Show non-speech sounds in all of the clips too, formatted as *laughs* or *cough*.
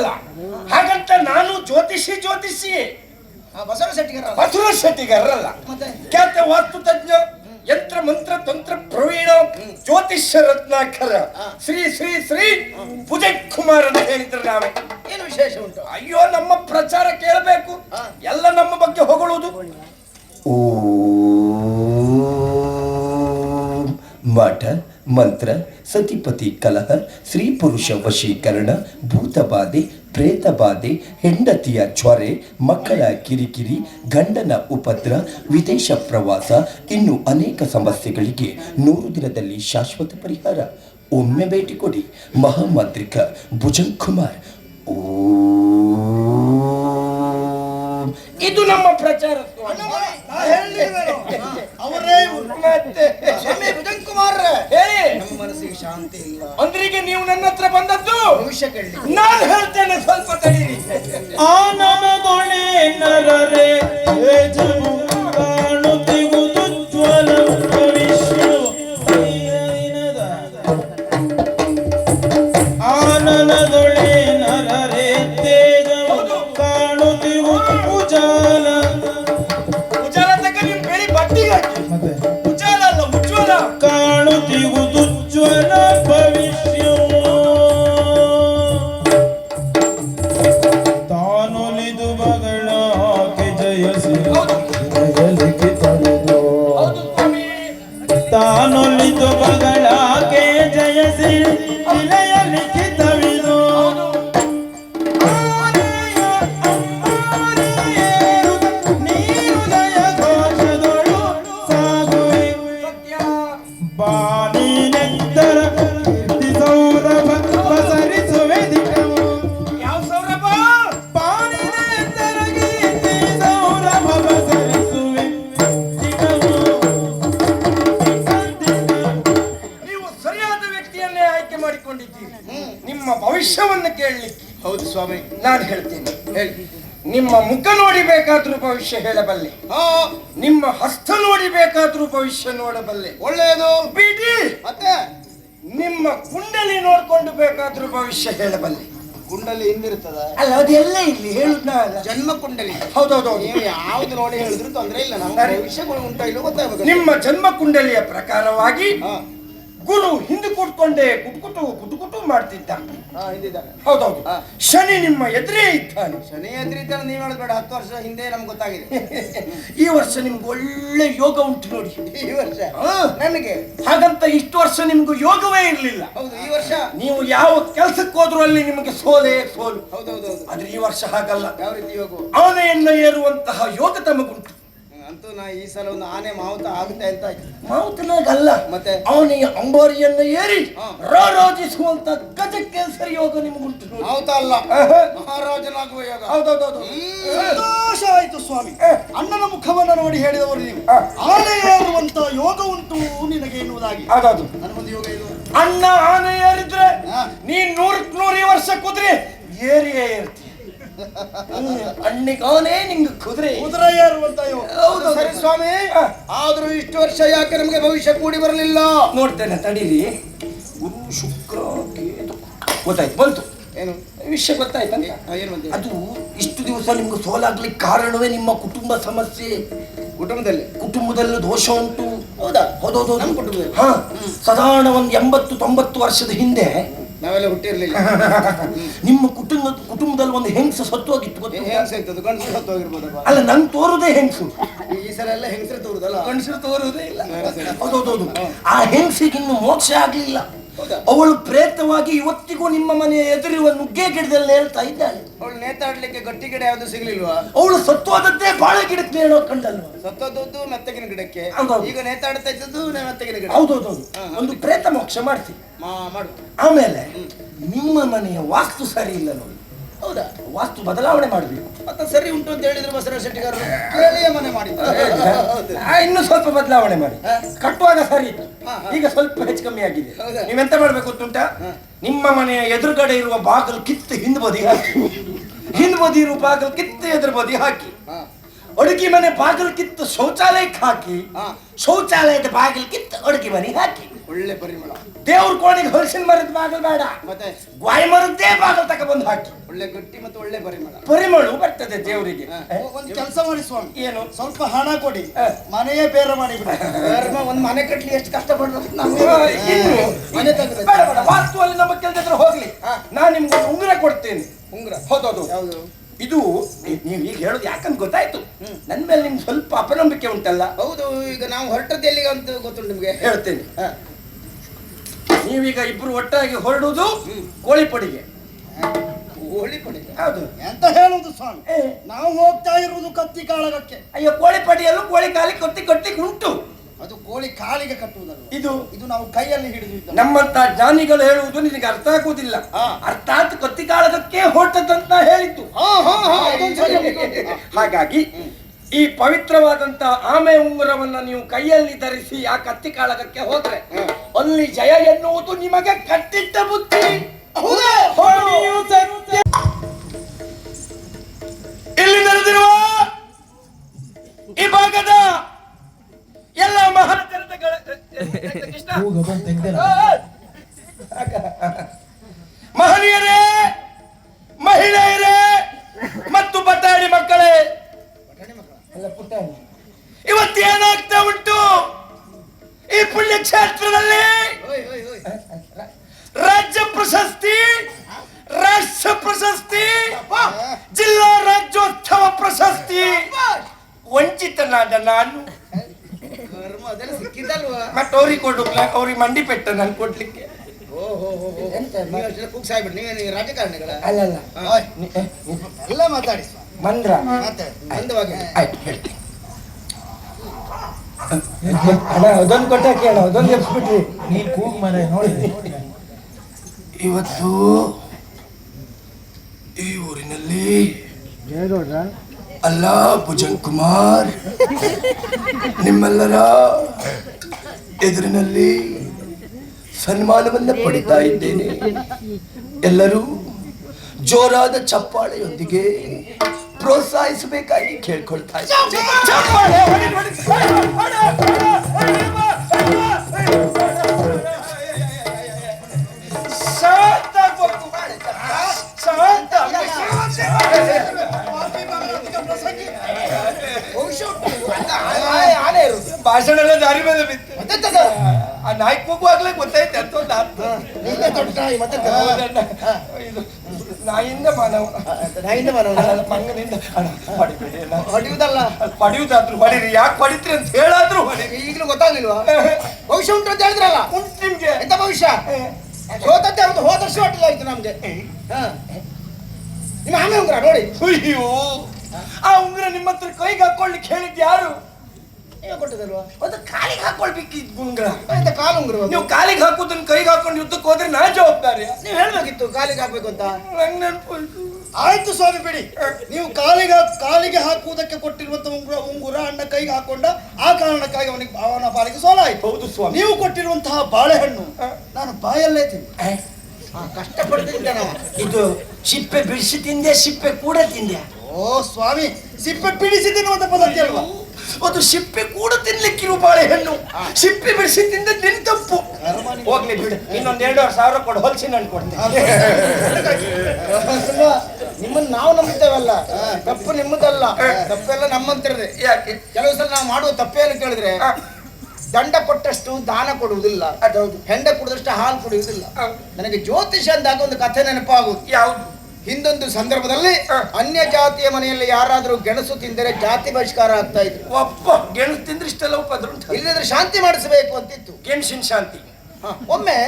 ಅಲ್ಲ. ಹಾಗಂತ ನಾನು ಜ್ಯೋತಿಷಿ ಜ್ಯೋತಿಷಿ. ಆ ಬಸವ ಶೆಟ್ಟಿಗರ ಬಸವ ಶೆಟ್ಟಿಗಾರಲ್ಲ ಖ್ಯಾತ ವಾಸ್ತು ತಜ್ಞ ಯಂತ್ರ ಮಂತ್ರ ತಂತ್ರ ಪ್ರವೀಣ ಜ್ಯೋತಿಷ್ಯ ರತ್ನಾಕರ. ಶ್ರೀ ಶ್ರೀ ಶ್ರೀ ಪುಜಯ್ ಕುಮಾರ್ ಅಂತ ಹೇಳಿದ್ರೆ ನಾವೇ. ಏನು ವಿಶೇಷ ಉಂಟು? ಅಯ್ಯೋ ನಮ್ಮ ಪ್ರಚಾರ ಕೇಳಬೇಕು. ಎಲ್ಲ ನಮ್ಮ ಬಗ್ಗೆ ಹೊಗಳುವುದು. ಮಠ ಮಂತ್ರ, ಸತಿಪತಿ ಕಲಹ, ಸ್ತ್ರೀ ಪುರುಷ ವಶೀಕರಣ, ಭೂತಬಾಧೆ, ಪ್ರೇತಬಾಧೆ, ಹೆಂಡತಿಯ ಜ್ವರೆ, ಮಕ್ಕಳ ಕಿರಿಕಿರಿ, ಗಂಡನ ಉಪದ್ರ, ವಿದೇಶ ಪ್ರವಾಸ, ಇನ್ನು ಅನೇಕ ಸಮಸ್ಯೆಗಳಿಗೆ ನೂರು ದಿನದಲ್ಲಿ ಶಾಶ್ವತ ಪರಿಹಾರ. ಒಮ್ಮೆ ಭೇಟಿ ಕೊಡಿ. ಮಹಾಮಾಂತ್ರಿಕ ಭುಜಂಗ್ ಕುಮಾರ್ ಓಂ. ಇದು ನಮ್ಮ ಪ್ರಚಾರ ಅವರೇ ಇವ್ರು. ಮತ್ತೆ ಸ್ವಾಮಿ ಭುಜಂಗ್ ಕುಮಾರ್ ಹೇಳಿ ನಮ್ಮ ಮನಸ್ಸಿಗೆ ಶಾಂತಿ ಇಲ್ಲ ಅಂದ್ರಿಗೆ ನೀವು ನನ್ನ ಹತ್ರ ಬಂದದ್ದು ಭವಿಷ್ಯ ಕೇಳಿ ನಾನು பேசி இல்லை ಭವಿಷ್ಯವನ್ನು ಕೇಳಲಿಕ್ಕೆ. ಹೌದು ಸ್ವಾಮಿ ನಾನು ಹೇಳ್ತೀನಿ. ಹೇಳಿ. ನಿಮ್ಮ ಮುಖ ನೋಡಿ ಬೇಕಾದ್ರೂ ಭವಿಷ್ಯ ಹೇಳಬಲ್ಲೆ. ಆ ನಿಮ್ಮ ಹಸ್ತ ನೋಡಿ ಬೇಕಾದ್ರೂ ಭವಿಷ್ಯ ನೋಡಬಲ್ಲೆ. ಒಳ್ಳೆಯದು. ಬಿಡಿ. ಮತ್ತೆ? ನಿಮ್ಮ ಕುಂಡಲಿ ನೋಡ್ಕೊಂಡು ಬೇಕಾದ್ರೂ ಭವಿಷ್ಯ ಹೇಳಬಲ್ಲೆ. ಕುಂಡಲಿ ಹಿಂದಿರ್ತದ ಅಲ್ಲ ಅದೆಲ್ಲ ಇಲ್ಲಿ ಹೇಳುದ ಜನ್ಮ ಕುಂಡಲಿ. ಹೌದೌದು. ನೀವು ಯಾವ್ದು ನೋಡಿ ಹೇಳಿದ್ರು ತೊಂದ್ರೆ ಇಲ್ಲ. ನಮ್ಮ ವಿಷಯಗಳು ಭವಿಷ್ಯಗಳು ಉಂಟಾ ಇಲ್ಲೋ ಗೊತ್ತಾಗಬೇಕು ನಿಮ್ಮ ಜನ್ಮ ಕುಂಡಲಿಯ ಪ್ರಕಾರವಾಗಿ ಗುರು ಹಿಂದೆ ಕೂತ್ಕೊಂಡೆ ಕುಟ್ಕುಟು ಕುಟುಕುಟು ಮಾಡ್ತಿದ್ದ ಹಾ ಹಿಂದಿದ್ದಾನೆ. ಹೌದೌದು. ಶನಿ ನಿಮ್ಮ ಎದುರೇ ಇದ್ದಾನೆ. ಶನಿ ಎದುರಿದ್ದಾನೆ ನೀವು ಹೇಳಬೇಡ ಹತ್ತು ವರ್ಷ ಹಿಂದೆ ನಮ್ಗೆ ಗೊತ್ತಾಗಿದೆ. ಈ ವರ್ಷ ನಿಮ್ಗೆ ಒಳ್ಳೆ ಯೋಗ ಉಂಟು ನೋಡಿ. ಈ ವರ್ಷ? ಹಾ. ನನಗೆ? ಹಾಗಂತ ಇಷ್ಟು ವರ್ಷ ನಿಮ್ಗೂ ಯೋಗವೇ ಇರಲಿಲ್ಲ. ಹೌದು ಈ ವರ್ಷ? ನೀವು ಯಾವ ಕೆಲಸಕ್ಕೆ ಹೋದ್ರೂ ಅಲ್ಲಿ ನಿಮಗೆ ಸೋಲೇ ಸೋಲು. ಹೌದೌದು ಆದ್ರೆ ಈ ವರ್ಷ ಹಾಗಲ್ಲ. ಯಾವ ರೀತಿ ಯೋಗ ಆನೆಯನ್ನು ಏರುವಂತಹ ಯೋಗ ತಮಗುಂಟು. ಅಂತೂ ನಾ ಈ ಸಲ ಒಂದು ಆನೆ ಮಾವುತ ಆಗುತ್ತೆ ಅಂತ ಮಾವುತನಾಗಲ್ಲ. ಮತ್ತೆ? ಅವನಿಗೆ ಅಂಬೋರಿಯನ್ನು ಏರಿ. ರಾರಾಜಿಸುವಂತ ಗಜಕ್ಕೆ ಸರಿ ಯೋಗ ನಿಮಗುಂಟು ಮಾವುತ ಅಲ್ಲ. ಆಹಾ. ಮಹಾರಾಜನಾಗುವ ಯೋಗ. ಹೌದೌದೌದು. ಸಂತೋಷ ಆಯ್ತು ಸ್ವಾಮಿ. ಅಣ್ಣನ ಮುಖವನ್ನು ನೋಡಿ ಹೇಳಿದವರು ನೀವು. ಆನೆ ಏರುವಂತ ಯೋಗ ಉಂಟು ನಿನಗೆ ಎನ್ನುವುದಾಗಿ. ಹೌದೌದು. ಒಂದು ಯೋಗ ಇದು. ಅಣ್ಣ ಆನೆ ಏರಿದ್ರೆ. ನೀನ್ ನೂರಕ್ ನೂರು ವರ್ಷ ಕುದುರೆ ಏರಿಯೇ ಏರ್ತಿ ಅಣ್ಣಿಗಾನೆ ನಿಂಗೆ ಕುದುರೆ. ಕುದುರೆ ಅಂತ ಯೋಗ ಹೌದು. ಸರಿ ಸ್ವಾಮಿ. ಆದರೂ ಆದ್ರೂ ಇಷ್ಟು ವರ್ಷ ಯಾಕೆ ನಮಗೆ ಭವಿಷ್ಯ ಕೂಡಿ ಬರಲಿಲ್ಲ? ನೋಡ್ತೇನೆ ತಡೀರಿ. ಗುರು ಶುಕ್ರ ಕೇತು. ಗೊತ್ತಾಯ್ತು ಬಂತು. ಏನು? ವಿಷಯ ಗೊತ್ತಾಯ್ತು ಆ, ಏನು ಅಂತ ಅದು ಇಷ್ಟು ದಿವಸ ನಿಮ್ಗೆ ಸೋಲಾಗ್ಲಿಕ್ಕೆ ಕಾರಣವೇ ನಿಮ್ಮ ಕುಟುಂಬ ಸಮಸ್ಯೆ. ಕುಟುಂಬದಲ್ಲಿ? ಕುಟುಂಬದಲ್ಲಿ ದೋಷ ಉಂಟು. ಹೌದಾ? ಹೌದೌದು. ನಮ್ಮ ಕುಟುಂಬದಲ್ಲಿ? ಹಾ. ಸಾಧಾರಣ ಒಂದು ಎಂಬತ್ತು ತೊಂಬತ್ತು ವರ್ಷದ ಹಿಂದೆ ನಾವೆಲ್ಲ ಹುಟ್ಟಿರ್ಲಿಲ್ಲ *laughs* ನಿಮ್ಮ ಕುಟುಂಬ ಕುಟುಂಬದಲ್ಲಿ ಒಂದು ಹೆಂಗ್ಸು ಸತ್ತು ಹೋಗಿತ್ತು ಗೊತ್ತಾ? ಹೆಂಗ್ ಸಿಗ್ತದೆ ಗಂಡಸರು ಸತ್ತು ಹೋಗಿರ್ಬೋದಪ್ಪ ಅಲ್ಲ ನಂಗೆ ತೋರುದೇ ಹೆಂಗಸು. ಈ- ಸಲ ಎಲ್ಲ ಹೆಂಗಸರು ತೋರುದಲ್ಲ? ಗಂಡಸರು ತೋರುವುದೇ ಇಲ್ಲ. ಹೌದೌದೌದು. ಆ ಹೆಂಗಸಿಗೆ ಇನ್ನು ಮೋಕ್ಷ ಆಗ್ಲಿಲ್ಲ? ಅವಳು ಪ್ರೇತವಾಗಿ ಇವತ್ತಿಗೂ ನಿಮ್ಮ ಮನೆಯ ಎದುರಿರುವ ನುಗ್ಗೆ ಗಿಡದಲ್ಲಿ ಹೇಳ್ತಾ ಇದ್ದಾಳೆ. ಅವಳು ನೇತಾಡ್ಲಿಕ್ಕೆ ಗಟ್ಟಿ ಗಿಡ ಯಾವ್ದು ಸಿಗ್ಲಿಲ್ವಾ? ಅವಳು ಸತ್ತೋದದ್ದೇ ಬಾಳೆ ಗಿಡಕ್ಕೆ ನೇಣೋ ಕಂಡಲ್ವ? ಸತ್ತೋದದ್ದು ಮೆತ್ತಗಿನ ಗಿಡಕ್ಕೆ. ಈಗ ನೇತಾಡ್ತಾ ಇದ್ದದ್ದು ಮೆತ್ತಗಿನ ಗಿಡ. ಹೌದೌದು ಒಂದು ಪ್ರೇತ ಮೋಕ್ಷ ಮಾಡ್ತೀವಿ ಆಮೇಲೆ ನಿಮ್ಮ ಮನೆಯ ವಾಸ್ತು ಸರಿ ಇಲ್ಲ ನೋಡಿ. ಹೌದಾ? ವಾಸ್ತು ಬದಲಾವಣೆ ಮಾಡಬೇಕು. ಮತ್ತೆ ಸರಿ ಉಂಟು ಅಂತ ಹೇಳಿದ್ರು ಬಸವರಾಜ ಶೆಟ್ಟಿಗಾರರು. ಕೇಳಿಯೇ ಮನೆ ಮಾಡಿದ್ದಾರೆ. ಇನ್ನು ಸ್ವಲ್ಪ ಬದಲಾವಣೆ ಮಾಡಿ. ಕಟ್ಟುವಾಗ ಸರಿ. ಇತ್ತು. ಈಗ ಸ್ವಲ್ಪ ಹೆಚ್ಚು ಕಮ್ಮಿ ಆಗಿದೆ. ಹೌದಾ? ನೀವೆಂತ ಮಾಡ್ಬೇಕು ಗೊತ್ತುಂಟ? ನಿಮ್ಮ ಮನೆಯ ಎದುರುಗಡೆ ಇರುವ ಬಾಗಿಲು ಕಿತ್ತು ಹಿಂದ್ ಬದಿ ಹಾಕಿ. ಹಿಂದ್ ಬದಿ ಇರುವ ಬಾಗಿಲು ಕಿತ್ತು ಎದುರು ಬದಿ ಹಾಕಿ. ಹಾ. ಅಡುಗೆ ಮನೆ ಬಾಗಿಲು ಕಿತ್ತು ಶೌಚಾಲಯಕ್ಕೆ ಹಾಕಿ. ಹಾ. ಶೌಚಾಲಯದ ಬಾಗಿಲು ಕಿತ್ತು ಅಡುಗೆ ಮನೆ ಹಾಕಿ. ಒಳ್ಳೆ ಪರಿಮಳ. ದೇವ್ರ ಕೋಣೆಗೆ ಹರ್ಷನ್ ಮರದ ಬಾಗಲ್ ಬೇಡ. ಮತ್ತೆ? ಗ್ವಾಯಿ ಮರದ್ದೇ ಬಾಗಲ್ ತಕ ಬಂದು ಹಾಕಿ. ಒಳ್ಳೆ ಗಟ್ಟಿ ಮತ್ತು ಒಳ್ಳೆ ಪರಿಮಳ. ಪರಿಮಳು ಬರ್ತದೆ ದೇವರಿಗೆ. ಒಂದು ಕೆಲಸ ಮಾಡಿ ಸ್ವಾಮಿ. ಏನು? ಸ್ವಲ್ಪ ಹಣ ಕೊಡಿ. ಮನೆಯೇ ಬೇರೆ ಮಾಡಿ ಧರ್ಮ ಒಂದು ಮನೆ ಕಟ್ಲಿ ಎಷ್ಟು ಕಷ್ಟ ಪಡ್ಬೇಕು ಆ, ಮನೆ ತೆಗ್ದ್ರೆ ಬೇಡ ಬೇಡ. ವಾಸ್ತು ಅಲ್ಲಿ ನಮ್ಮ ಕೆಲಸ ಹೋಗ್ಲಿ. ನಾನು ನಿಮ್ಗೆ ಉಂಗುರ ಕೊಡ್ತೇನೆ. ಉಂಗುರ? ಹೌದೌದು. ಯಾವುದು? ಇದು ನೀವು ಈಗ ಹೇಳೋದು ಯಾಕಂತ ಗೊತ್ತಾಯ್ತು? ನನ್ನ ಮೇಲೆ ನಿಮ್ಗೆ ಸ್ವಲ್ಪ ಅಪನಂಬಿಕೆ ಉಂಟಲ್ಲ? ಹೌದು ಈಗ ನಾವು ಹೊರಟದ್ದು ಎಲ್ಲಿಗೆ ಅಂತ ಗೊತ್ತುಂಟು ನಿಮ್ಗೆ? ಹೇಳ್ತೇನೆ. ನೀವೀಗ ಇಬ್ರು ಒಟ್ಟಾಗಿ ಹೊರಡುವುದು ಕೋಳಿ ಪಡಿಗೆ. ಕೋಳಿ ಪಡಿತ ಹೌದು. ಎಂತ ಹೇಳುದು ಸ್ವಾಮಿ? ನಾವು ಹೋಗ್ತಾ ಇರುವುದು ಕತ್ತಿ ಕಾಳಗಕ್ಕೆ. ಅಯ್ಯೋ ಕೋಳಿ ಪಡಿಯಲ್ಲೂ ಕೋಳಿ ಕಾಲಿ ಕತ್ತಿ ಕಟ್ಟಿ ಉಂಟು. ಅದು ಕೋಳಿ ಕಾಲಿಗೆ ಕಟ್ಟುವುದಲ್ಲ ಇದು ಇದು ನಾವು ಕೈಯಲ್ಲಿ ಹಿಡಿದು ನಮ್ಮಂತ ಜ್ಞಾನಿಗಳು ಹೇಳುವುದು ನಿನಗೆ ಅರ್ಥ ಆಗುವುದಿಲ್ಲ. ಅರ್ಥಾತ್ ಕತ್ತಿ ಕಾಳಗಕ್ಕೆ ಹೊರಟದಂತ ಹೇಳಿತ್ತು. ಹಾಗಾಗಿ ಈ ಪವಿತ್ರವಾದಂತ ಆಮೆ ಉಂಗುರವನ್ನ ನೀವು ಕೈಯಲ್ಲಿ ಧರಿಸಿ ಆ ಕತ್ತಿ ಕಾಳಗಕ್ಕೆ ಹೋದ್ರೆ ಅಲ್ಲಿ ಜಯ ಎನ್ನುವುದು ನಿಮಗೆ ಕಟ್ಟಿಟ್ಟ ಬುದ್ಧಿ. ಇಲ್ಲಿ ನಡೆದಿರುವ ಈ ಭಾಗದ ಎಲ್ಲ ಕೃಷ್ಣ. ಮಹನೀಯರೇ ಮಹಿಳೆಯರೇ ಮತ್ತು ಬಟಾಣಿ ಮಕ್ಕಳೇ. ಇವತ್ತೇನಾಗ್ತಾ ಉಂಟು ಈ ಪುಣ್ಯ ಕ್ಷೇತ್ರದಲ್ಲಿ ರಾಜ್ಯ ಪ್ರಶಸ್ತಿ ರಾಷ್ಟ್ರ ಪ್ರಶಸ್ತಿ ಜಿಲ್ಲಾ ರಾಜ್ಯೋತ್ಸವ ಪ್ರಶಸ್ತಿ. ವಂಚಿತನಾದ ನಾನು. ಮತ್ತೆ ಅವ್ರಿಗೆ ಕೊಡು ಅವ್ರಿಗೆ ಮಂಡಿ ಪೆಟ್ಟ ನಾನು ಕೊಡ್ಲಿಕ್ಕೆ. ರಾಜಕಾರಣಿಗಳ? ಓಯ್, ಎಲ್ಲ ಮಾತಾಡಿ ಮಂದವಾಗಿ. ಆಯ್ತು ಹೇಳ್ತೀನಿ. ಅಣ್ಣ ಅದೊಂದು ಅದೊಂದು ಎಬ್ಸ್ಬಿಟ್ರಿ. ನೀನ್ ಕೂಗ್ ಮರ ನೋಡಿ. ಇವತ್ತು ಈ ಊರಿನಲ್ಲಿ ಅಲ್ಲ ಭುಜನ್ ಕುಮಾರ್. ನಿಮ್ಮೆಲ್ಲರ ಎದುರಿನಲ್ಲಿ ಸನ್ಮಾನವನ್ನ ಪಡಿತಾ ಇದ್ದೇನೆ. ಎಲ್ಲರೂ ಜೋರಾದ ಚಪ್ಪಾಳೆಯೊಂದಿಗೆ ಪ್ರೋತ್ಸಾಹಿಸಬೇಕಾಗಿ ಕೇಳ್ಕೊಳ್ತಾ ಇದ್ದೇನೆ. ಚಪ್ಪಾಳೆ ಹೊಡಿ, ಹೊಡಿ, ಹೊಡಿ, ಹೊಡಿ, ಹೊಡಿ, ಶಾಂತ ಆಗ್ಬೇಕು. ಶಾಂತ ಭಾಷಣ ಎಲ್ಲ ದಾರಿ ಮೇಲೆ ಬಿತ್ತು ಆ ನಾಯಿ ಕೂಗುವಾಗ್ಲೇ ಗೊತ್ತೈತೆ ಅಂತ ಒಂದು ಅರ್ಥ. ನೀವೇ ದೊಡ್ಡ ನಾಯಿ, ಮತ್ತೆ ಹೌದಣ್ಣ. ಇದು ನಾಯಿಂದ ಮಾನವ. ನಾಯಿಂದ ಬರೋಣ ಅಲ್ಲ, ಮಂಗನಿಂದ. ಹೊಡಿಬೇಡಿ ಅಣ್ಣ. ಹೊಡೆಯುವುದಲ್ಲ ಅದು ಹೊಡೀರಿ. ಯಾಕೆ ಹೊಡಿತ್ರಿ ಅಂತ ಹೇಳಾದ್ರೂ ಹೊಡೀರಿ ಈಗಲೂ ಗೊತ್ತಾಗ್ಲಿಲ್ವಾ? ಭವಿಷ್ಯ ಉಂಟು ಅಂತ ಹೇಳಿದ್ರಲ್ಲ? ಉಂಟು ನಿಮ್ಗೆ. ಎಂತ ಭವಿಷ್ಯ? ಹೋತಂತೆ ಅವತ್ತು ಹೋದ ವರ್ಷ ಹೊಟ್ಟಿಲ್ಲ ಆಯ್ತು ನಮ್ಗೆ. ಹಾ. ನಿಮ್ಮ ಆಮೆ ಉಂಗ್ರ ನೋಡಿ. ಅಯ್ಯೋ. ಆ ಉಂಗುರ ನಿಮ್ಮ ಹತ್ರ ಕೈಗೆ ಹಾಕೊಳ್ಳಿಕ್ಕೆ ಹೇಳಿದ್ ಯಾರು? ಕೊಟ್ಟದಲ್ವಾ? ಅದು ಕಾಲಿಗೆ ಹಾಕೊಳ್ಬೇಕಿತ್ತು ಉಂಗುರ. ಎಂತ ಕಾಲು ಉಂಗ್ರ ನೀವು ಕಾಲಿಗೆ ಹಾಕುದನ್ನ ಕೈಗೆ ಹಾಕೊಂಡು ಯುದ್ಧಕ್ಕೆ ಹೋದ್ರೆ ನಾ ಜವಾಬ್ದಾರಿ. ನೀವು ಹೇಳ್ಬೇಕಿತ್ತು ಕಾಲಿಗೆ ಹಾಕ್ಬೇಕು ಅಂತ. ನಂಗೆ ಆಯ್ತು ಸ್ವಾಮಿ ಬಿಡಿ. ನೀವು ಕಾಲಿಗೆ ಕಾಲಿಗೆ ಹಾಕುವುದಕ್ಕೆ ಕೊಟ್ಟಿರುವಂತ ಉಂಗುರ ಉಂಗುರ ಅಣ್ಣ ಕೈಗೆ ಹಾಕೊಂಡ ಆ ಕಾರಣಕ್ಕಾಗಿ ಅವನಿಗೆ ಅವನ ಪಾಲಿಗೆ ಸೋಲ ಆಯ್ತು ಹೌದು ಸ್ವಾಮಿ. ನೀವು ಕೊಟ್ಟಿರುವಂತಹ ಬಾಳೆಹಣ್ಣು ನಾನು ಬಾಯಲ್ಲೇ ತಿಂದೆ. ಕಷ್ಟಪಡ್ತಿದ್ದೆ ನಾನು. ಇದು ಸಿಪ್ಪೆ ಬಿಡಿಸಿ ತಿಂದೆ ಸಿಪ್ಪೆ ಕೂಡ ತಿಂದೆ. ಓ ಸ್ವಾಮಿ ಸಿಪ್ಪೆ ಬಿಡಿಸಿ ತಿನ್ನುವಂತ ಪದ್ಧತಿ ಅಲ್ವಾ? ಅದು ಸಿಪ್ಪೆ ಕೂಡ ತಿನ್ಲಿಕ್ಕಿರುವ ಬಾಳೆಹಣ್ಣು. ಸಿಪ್ಪೆ ಬಿಡಿಸಿ ತಿಂದ ನಿನ್ ತಪ್ಪು ಹೋಗ್ಲಿ ಬಿಡು. ಇನ್ನೊಂದ್ ಎರಡೂವರೆ ಸಾವಿರ ಕೊಡು ಹೊಲ್ಸಿ ನಾನು ಕೊಡ್ತೀನಿ. ನಿಮ್ಮನ್ನ ನಾವು ನಂಬುತ್ತೇವಲ್ಲ ತಪ್ಪು ನಿಮ್ಮದಲ್ಲ. ತಪ್ಪೆಲ್ಲ ನಮ್ಮಂತಿರದೆ. ಯಾಕೆ? ಕೆಲವು ಸಲ ನಾವು ಮಾಡುವ ತಪ್ಪೇನು ಕೇಳಿದ್ರೆ ದಂಡ ಕೊಟ್ಟಷ್ಟು ದಾನ ಕೊಡುವುದಿಲ್ಲ. ಅದೌದು ಹೆಂಡ ಕುಡಿದಷ್ಟು ಹಾಲು ಕುಡಿಯುವುದಿಲ್ಲ. ನನಗೆ ಜ್ಯೋತಿಷ ಅಂದಾಗ ಒಂದು ಕಥೆ ನೆನಪಾಗುವುದು ಯಾವ್ದು? ಹಿಂದೊಂದು ಸಂದರ್ಭದಲ್ಲಿ ಅನ್ಯ ಜಾತಿಯ ಮನೆಯಲ್ಲಿ ಯಾರಾದರೂ ಗೆಣಸು ತಿಂದರೆ ಜಾತಿ ಬಹಿಷ್ಕಾರ ಆಗ್ತಾ ಇದ್ರು. ಒಪ್ಪ ಗೆಣಸು ತಿಂದ್ರೆ ಇಷ್ಟೆಲ್ಲ ಉಪದ್ರ ಉಂಟು ಇಲ್ಲದ್ರೆ ಶಾಂತಿ ಮಾಡಿಸಬೇಕು ಅಂತಿತ್ತು. ಗೆಣಸಿನ ಶಾಂತಿ. ಒಮ್ಮೆ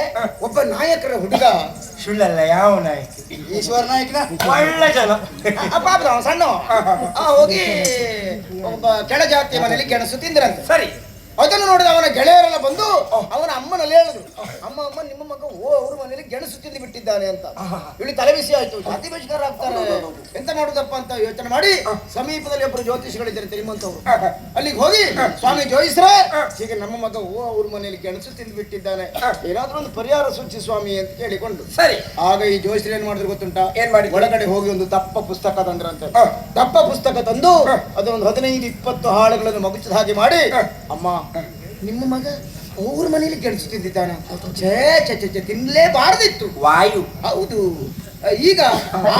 ಒಬ್ಬ ನಾಯಕರ ಹುಡುಗ ಸುಳ್ಳಲ್ಲ ಯಾವ ನಾಯಕ? ಈಶ್ವರ ನಾಯಕನ? ಒಳ್ಳೆ ಜನ. ಪಾಪ ಸಣ್ಣ ಆ, ಹೋಗಿ ಒಬ್ಬ ಕೆಳ ಜಾತಿಯ ಮನೆಯಲ್ಲಿ ಗೆಣಸು ತಿಂದ್ರಂತೆ. ಸರಿ. ಅದನ್ನು ನೋಡಿದ ಅವನ ಗೆಳೆಯರೆಲ್ಲ ಬಂದು ಅವನ ಅಮ್ಮನಲ್ಲಿ ಹೇಳಿದ್ರು ಅಮ್ಮ ಅಮ್ಮ ನಿಮ್ಮ ಮಗ ಓ ಅವ್ರ ಮನೆಯಲ್ಲಿ ಗೆಣಸು ತಿಂದು ಬಿಟ್ಟಿದ್ದಾನೆ ಅಂತ. ಇವಳಿ ತಲೆ ಬಿಸಿ ಆಯ್ತು ಜಾತಿ ಆಗ್ತಾರೆ. ಎಂತ ಮಾಡುದಪ್ಪ ಅಂತ ಯೋಚನೆ ಮಾಡಿ ಸಮೀಪದಲ್ಲಿ ಒಬ್ಬರು ಜ್ಯೋತಿಷಿಗಳಿದ್ದಾರೆ ತಿರುಮಂತವ್ರು ಅಲ್ಲಿಗೆ ಹೋಗಿ ಸ್ವಾಮಿ ಜೋಯಿಸ್ರೆ ಹೀಗೆ ನಮ್ಮ ಮಗ ಓ ಅವ್ರ ಮನೆಯಲ್ಲಿ ಗೆಣಸು ತಿಂದು ಬಿಟ್ಟಿದ್ದಾನೆ. ಏನಾದ್ರೂ ಒಂದು ಪರಿಹಾರ ಸೂಚಿ ಸ್ವಾಮಿ ಅಂತ ಕೇಳಿಕೊಂಡು. ಸರಿ. ಆಗ ಈ ಜೋಯಿಸ್ರು ಏನ್ ಮಾಡಿದ್ರು ಗೊತ್ತುಂಟಾ? ಏನ್ ಮಾಡಿ ಒಳಗಡೆ ಹೋಗಿ ಒಂದು ದಪ್ಪ ಪುಸ್ತಕ ತಂದ್ರಂತೆ. ದಪ್ಪ ಪುಸ್ತಕ ತಂದು ಅದೊಂದು ಹದಿನೈದು ಇಪ್ಪತ್ತು ಹಾಳುಗಳನ್ನು ಮಗುಚದ ಹಾಗೆ ಮಾಡಿ ಅಮ್ಮ ನಿಮ್ಮ ಮಗ ಅವ್ರ ಮನೇಲಿ ಕೆಡಿಸುತ್ತಿದ್ದಾನೆ ತಿಂದಿದ್ದಾನೆ. ಛೇ ಛೇ ಛೇ ಛೇ ತಿನ್ಲೇಬಾರ್ದಿತ್ತು. ವಾಯು. ಹೌದು. ಈಗ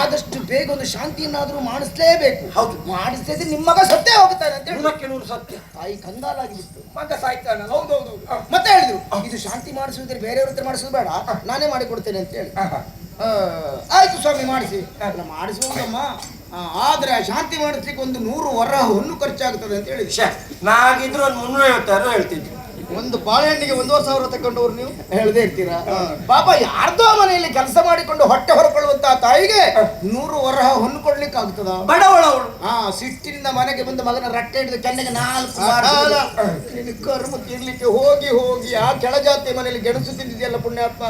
ಆದಷ್ಟು ಬೇಗ ಒಂದು ಶಾಂತಿಯನ್ನಾದ್ರೂ ಮಾಡಿಸ್ಲೇಬೇಕು. ಹೌದು. ಮಾಡಿಸ್ತಿದ್ರೆ ನಿಮ್ಮ ಮಗ ಸತ್ತೇ ಹೋಗುತ್ತಾನೆ ಅಂತ ಹೇಳಿ ನೂರು ಸತ್ಯ. ತಾಯಿ ಕಂಗಾಲಾಗಿಬಿಟ್ಟು ಮಗ ಸಾಯ್ತಾನ. ಹೌದೌದು ಮತ್ತೆ ಹೇಳಿದ್ರು ಇದು ಶಾಂತಿ ಮಾಡಿಸುವುದ್ರೆ ಬೇರೆಯವ್ರ ಹತ್ರ ಮಾಡಿಸೋದು ಬೇಡ. ನಾನೇ ಮಾಡಿಕೊಡ್ತೇನೆ ಅಂತ ಹೇಳಿ. ಆಯ್ತು ಸ್ವಾಮಿ ಮಾಡಿಸಿ. ಮಾಡಿಸುವುದಮ್ಮ. ಆ, ಆದ್ರೆ ಶಾಂತಿ ಮಾಡಿಸ್ಲಿಕ್ಕೆ ಒಂದು ನೂರು ವರ ಹೊನ್ನು ಖರ್ಚಾಗ್ತದೆ ಅಂತ ಹೇಳಿ ನಾಗಿದ್ರು ಒಂದು ಮುನ್ನೂರ ಐವತ್ತಾರು ಹೇಳ್ತಿದ್ದೆ ಒಂದು ಬಾಳೆಹಣ್ಣಿಗೆ ಒಂದೂವರೆ ಸಾವಿರ ತಗೊಂಡವ್ರು ನೀವು? ಹೇಳದೇ ಇರ್ತೀರಾ? ಪಾಪ ಯಾರ್ದೋ ಮನೆಯಲ್ಲಿ ಕೆಲಸ ಮಾಡಿಕೊಂಡು ಹೊಟ್ಟೆ ಹೊರಕೊಳ್ಳುವಂತ ತಾಯಿಗೆ ನೂರು ವರಹ ಹೊನ್ನು ಕೊಡ್ಲಿಕ್ಕೆ ಆಗ್ತದ? ಬಡವಳವಳು. ಹಾ ಸಿಟ್ಟಿನಿಂದ ಮನೆಗೆ ಬಂದು ಮಗನ ರಟ್ಟೆ ಹಿಡಿದು ಕೆನ್ನೆಗೆ ನಾಲ್ಕು. ನಿನ್ನ ಕರ್ಮ ತೀರ್ಲಿಕ್ಕೆ ಹೋಗಿ ಹೋಗಿ ಆ ಕೆಳಜಾತಿ ಮನೆಯಲ್ಲಿ ಗೆಣಸು ತಿಂದಿದೆಯಲ್ಲ ಪುಣ್ಯಾತ್ಮ?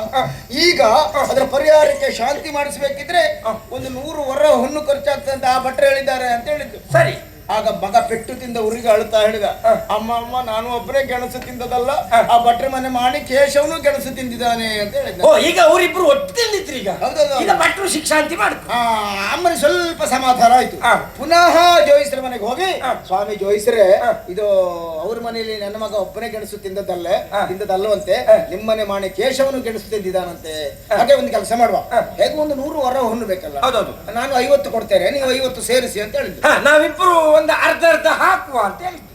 ಈಗ ಅದರ ಪರಿಹಾರಕ್ಕೆ ಶಾಂತಿ ಮಾಡಿಸ್ಬೇಕಿದ್ರೆ ಒಂದು ನೂರು ವರಹ ಹೊನ್ನು ಖರ್ಚಾಗ್ತದೆ ಅಂತ ಆ ಭಟ್ರು ಹೇಳಿದ್ದಾರೆ ಅಂತ ಹೇಳಿದ್ರು ಸರಿ. ಆಗ ಮಗ ಪೆಟ್ಟು ತಿಂದ ಊರಿಗೆ ಅಳ್ತಾ ಹೇಳಿದ ಅಮ್ಮ ಅಮ್ಮ ನಾನು ಒಬ್ಬರೇ ಗೆಣಸು ತಿಂದದಲ್ಲ ಆ ಭಟ್ರ ಮನೆ ಮಾಡಿ ಕೇಶವನು ಗೆಣಸು ತಿಂದಿದ್ದಾನೆ ಅಂತ ಹೇಳಿದ ಓ ಈಗ ಅವರಿಬ್ರು ಒಟ್ಟು ಹೌದೌದು. ಈಗ ಮಾಡು ಅಮ್ಮನಿಗೆ ಸ್ವಲ್ಪ ಸಮಾಧಾನ ಆಯ್ತು. ಪುನಃ ಜೋಯಿಸ್ರ ಮನೆಗೆ ಹೋಗಿ. ಸ್ವಾಮಿ ಜೋಯಿಸ್ರೆ. ಇದು ಅವ್ರ ಮನೆಯಲ್ಲಿ ನನ್ನ ಮಗ ಒಬ್ಬನೇ ಗೆಣಸು ತಿಂದದ್ದಲ್ಲೇ. ತಿಂದದಲ್ಲವಂತೆ. ನಿಮ್ಮನೆ ಮಾಡಿ ಕೇಶವನು ಗೆಣಸು ತಿಂದಿದ್ದಾನಂತೆ ಹಾಗೆ ಒಂದು ಕೆಲಸ ಮಾಡುವ ಹೇಗೂ ಒಂದು ನೂರು ವರ ಹೊನ್ನು ಬೇಕಲ್ಲ ನಾನು ಐವತ್ತು ಕೊಡ್ತೇನೆ ನೀವು ಐವತ್ತು ಸೇರಿಸಿ ಅಂತ ಹೇಳಿದ್ರು ನಾವಿಬ್ಬರು ನಾವಿಬ್ರು ಒಂದು ಅರ್ಧ ಅರ್ಧ ಹಾಕುವ ಅಂತ ಹೇಳಿದ್ವಿ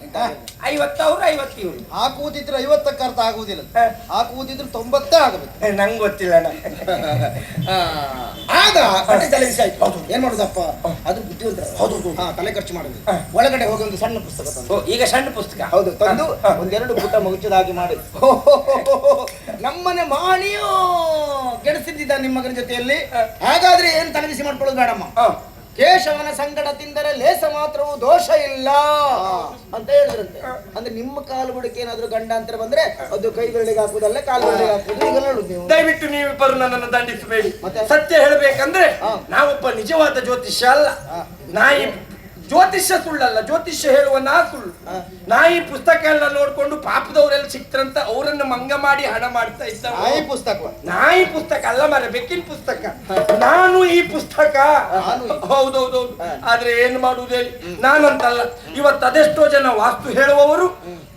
ಐವತ್ತು ಅವ್ರು ಐವತ್ತು ಇವ್ರು. ಹಾಕುವುದಿದ್ರೆ ಐವತ್ತಕ್ಕೆ ಅರ್ಥ ಆಗುವುದಿಲ್ಲ. ಆ ಹಾಕುವುದಿದ್ರೆ ತೊಂಬತ್ತೇ ಆಗಬೇಕು ನಂಗೆ ಗೊತ್ತಿಲ್ಲ ಆಗ ತಲೆ ಬಿಸಿ ಆಯ್ತು. ಏನ್ ಮಾಡುದಪ್ಪ? ಅದು ಬುದ್ಧಿವಂತ ಹೌದು ಹಾ ತಲೆ ಖರ್ಚು ಮಾಡುದು ಒಳಗಡೆ ಹೋಗಿ ಒಂದು ಸಣ್ಣ ಪುಸ್ತಕ ತಂದು. ಈಗ ಸಣ್ಣ ಪುಸ್ತಕ? ಹೌದು ತಂದು ಒಂದೆರಡು ಪುಟ ಮುಗಿಚದ ಹಾಗೆ ಮಾಡಿ ನಮ್ಮನೆ ಮಾಡಿಯೋ ಗೆಡಿಸಿದ್ದ ನಿಮ್ಮ ಮಗನ ಜೊತೆಯಲ್ಲಿ. ಹಾಗಾದ್ರೆ ಏನ್ ತಲೆಬಿಸಿ ಮಾಡ್ಕೊಳ್ಳೋದು ಬೇಡಮ್ಮ. ಕೇಶವನ ಸಂಗಡ ತಿಂದರೆ ಲೇಸ ಮಾತ್ರವೂ ದೋಷ ಇಲ್ಲ ಅಂತ ಹೇಳಿದ್ರಂತೆ. ಅಂದ್ರೆ ನಿಮ್ಮ ಕಾಲು ಬುಡಕ್ಕೆ ಏನಾದ್ರೂ ಗಂಡಾಂತರ ಬಂದ್ರೆ ಅದು ಕೈ ಬೆರಳಿಗೆ ಹಾಕುದಲ್ಲ ಕಾಲು ಬೆರಳಿಗೆ ಹಾಕುದು ಈಗ ನೋಡುದು ನೀವು. ದಯವಿಟ್ಟು ನೀವಿಬ್ಬರು ನನ್ನನ್ನು ದಂಡಿಸಬೇಡಿ. ಮತ್ತೆ? ಸತ್ಯ ಹೇಳಬೇಕಂದ್ರೆ. ನಾವೊಬ್ಬ ನಿಜವಾದ ಜ್ಯೋತಿಷ್ಯ ಅಲ್ಲ. ನಾಯಿ ಜ್ಯೋತಿಷ್ಯ ಸುಳ್ಳಲ್ಲ ಜ್ಯೋತಿಷ್ಯ ಹೇಳುವ ನಾ ಸುಳ್ಳು. ನಾಯಿ ಪುಸ್ತಕ ಎಲ್ಲ ನೋಡ್ಕೊಂಡು ಪಾಪದವರೆಲ್ಲ ಸಿಕ್ತರಂತ ಅವರನ್ನು ಮಂಗ ಮಾಡಿ ಹಣ ಮಾಡ್ತಾ ಇದ್ದ ನಾಯಿ ಪುಸ್ತಕ. ನಾಯಿ ಪುಸ್ತಕ ಅಲ್ಲ ಮರ ಬೆಕ್ಕಿನ ಪುಸ್ತಕ. ನಾನು ಈ ಪುಸ್ತಕ. ಹೌದೌದು ಆದ್ರೆ ಏನ್ ಮಾಡುವುದು ಹೇಳಿ ನಾನಂತಲ್ಲ ಇವತ್ತು ಅದೆಷ್ಟೋ ಜನ ವಾಸ್ತು ಹೇಳುವವರು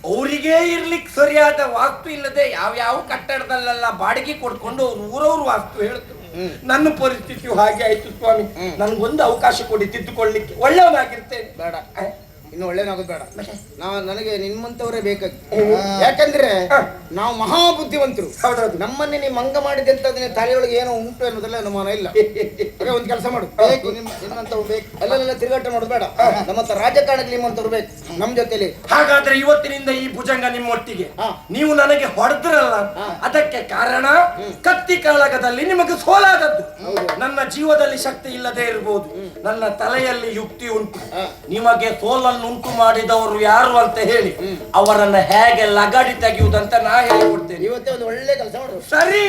ಅವರಿಗೆ ಇರ್ಲಿಕ್ಕೆ ಸರಿಯಾದ ವಾಸ್ತು ಇಲ್ಲದೆ ಯಾವ ಯಾವ ಕಟ್ಟಡದಲ್ಲೆಲ್ಲ ಬಾಡಿಗೆ ಕೊಡ್ಕೊಂಡು ಅವ್ರು ಊರವ್ರು ವಾಸ್ತು ಹೇಳ್ತಾರೆ ನನ್ನ ಪರಿಸ್ಥಿತಿಯು ಹಾಗೆ ಆಯ್ತು ಸ್ವಾಮಿ. ನನ್ಗೊಂದು ಅವಕಾಶ ಕೊಡಿ ತಿದ್ದುಕೊಳ್ಳಿಕ್ಕೆ. ಒಳ್ಳೆಯವನಾಗಿರ್ತೇನೆ ಬೇಡ. ಇನ್ನು ಒಳ್ಳೇದಾಗೋದು ಬೇಡ. ನಾ ನನಗೆ ನಿಮ್ಮಂತವರೇ ಬೇಕಾಗಿ. ಯಾಕಂದ್ರೆ ನಾವು ಮಹಾ ಬುದ್ಧಿವಂತರು ನಮ್ಮನ್ನೇ ನೀವು ಮಂಗ ಮಾಡಿದೆ ಅಂತ ಅದನ್ನ ತಲೆಯೊಳಗೆ ಏನೋ ಉಂಟು ಅನ್ನೋದೆಲ್ಲ ಅನುಮಾನ ಇಲ್ಲ. *laughs* ಒಂದ್ ಒಂದು ಕೆಲಸ ಮಾಡು. ಬೇಕು ನಿಮ್ ನಿನ್ನಂತವು ಬೇಕು. ಅಲ್ಲೆಲ್ಲ ತಿರುಗಾಟ ಮಾಡೋದು ಬೇಡ. ನಮ್ಮಂತ ರಾಜಕಾರಣಕ್ಕೆ ನಿಮ್ಮಂತವ್ರು ಬೇಕು. ನಮ್ಮ ಜೊತೆಲಿ. ಹಾಗಾದ್ರೆ ಇವತ್ತಿನಿಂದ ಈ ಭುಜಂಗ ನಿಮ್ಮೊಟ್ಟಿಗೆ. ನೀವು ನನಗೆ ಹೊಡೆದ್ರಲ್ಲ ಅದಕ್ಕೆ ಕಾರಣ ಕತ್ತಿ ಕಾಳಗದಲ್ಲಿ ನಿಮಗೆ ಸೋಲಾದದ್ದು. ನನ್ನ ಜೀವದಲ್ಲಿ ಶಕ್ತಿ ಇಲ್ಲದೆ ಇರಬಹುದು ನನ್ನ ತಲೆಯಲ್ಲಿ ಯುಕ್ತಿ ಉಂಟು. ನಿಮಗೆ ಸೋಲನ್ನು ಉಂಟು ಮಾಡಿದವರು ಯಾರು ಅಂತ ಹೇಳಿ ಅವರನ್ನ ಹೇಗೆ ಲಗಾಡಿ ತೆಗೆಯುವುದಂತ ನಾ ಹೇಳಿಕೊಡ್ತೇನೆ. ಇವತ್ತೇ ಒಂದು ಒಳ್ಳೆ ಕೆಲಸ ಮಾಡು ಸರಿ.